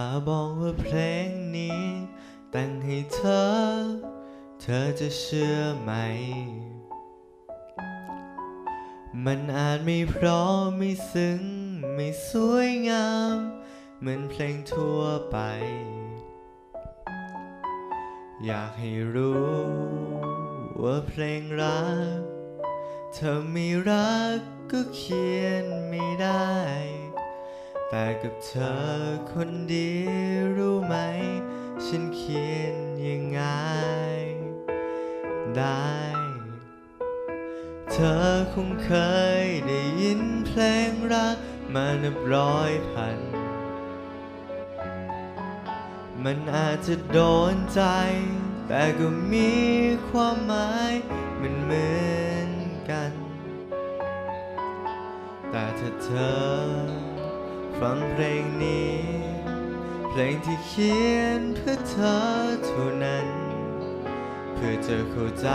ถ้าบอกว่าเพลงนี้ แต่งให้เธอ เธอจะเชื่อไหม มันอาจไม่เพราะไม่ซึ้ง ไม่สวยงาม เหมือนเพลงทั่วไป อยากให้รู้ว่าเพลงรัก เธอไม่รักก็เขียนไม่ได้ แต่กับเธอคนดีรู้ไหม ฉันเขียนยังไง ได้ เธอคงเคยได้ยินเพลงรักมานับร้อยพัน มันอาจจะโดนใจ แต่ก็มีความหมายมือนเหมือนกัน แต่ถ้าเธอ ฟังเพลงนี้ เพลงที่เขียนเพื่อเธอเท่านั้น เพื่อจะเข้าใจ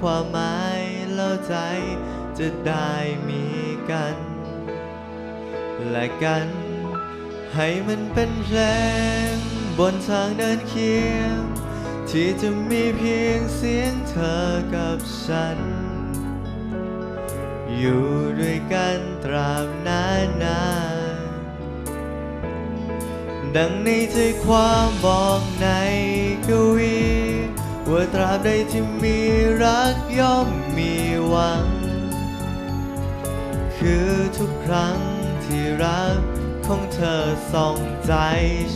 ความหมายแล้วใจจะได้มีกัน และกัน ให้มันเป็นเพลง บนทางเดินเคียง ที่จะมีเพียงเสียงเธอกับฉัน อยู่ด้วยกันตราบนาน ดังในใจความบอกในกวี ว่าตราบใดที่มีรักย่อมมีหวัง คือทุกครั้งที่รักของเธอส่องใจ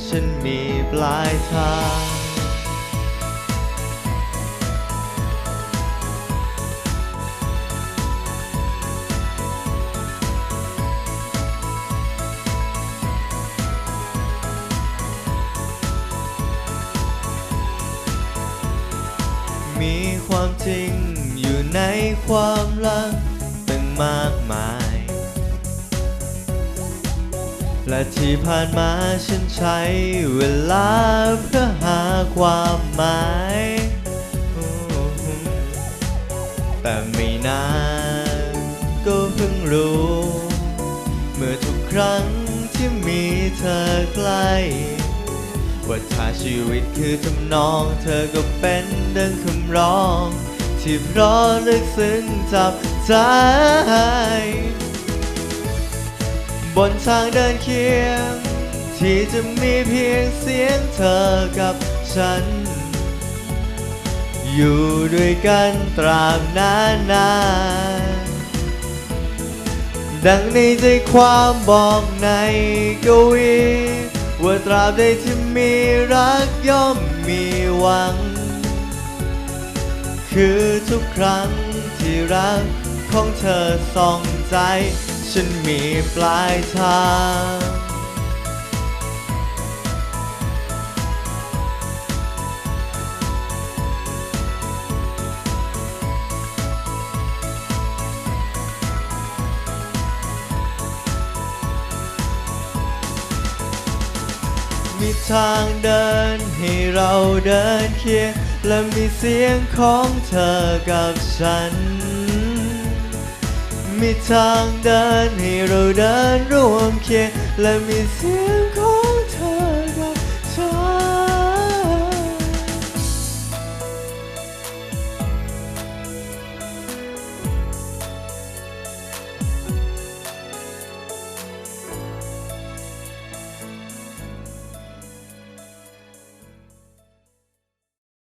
ฉันมีปลายทาง มีความจริงอยู่ในความรักตั้งมากมาย และที่ผ่านมาฉันใช้เวลาเพื่อหาความหมาย แต่ไม่นานก็เพิ่งรู้ เมื่อทุกครั้งที่มีเธอใกล้ ว่าถ้าชีวิตคือทำนองเธอก็เป็นดังคำร้อง ที่เพราะลึกซึ้งจับใจ บนทางเดินเคียง ที่จะมีเพียงเสียงเธอกับฉัน อยู่ด้วยกันตราบนานนานๆดังในใจความบอกในกวี ว่าตราบใดที่มีรักย่อมมีหวัง คือทุกครั้งที่รักของเธอส่องใจ ฉันมีปลายทาง มีทางเดินให้เราเดินเคียง และมีเสียงของเธอกับฉัน มีทางเดินให้เราเดินร่วมเคียง และมีเสียงของ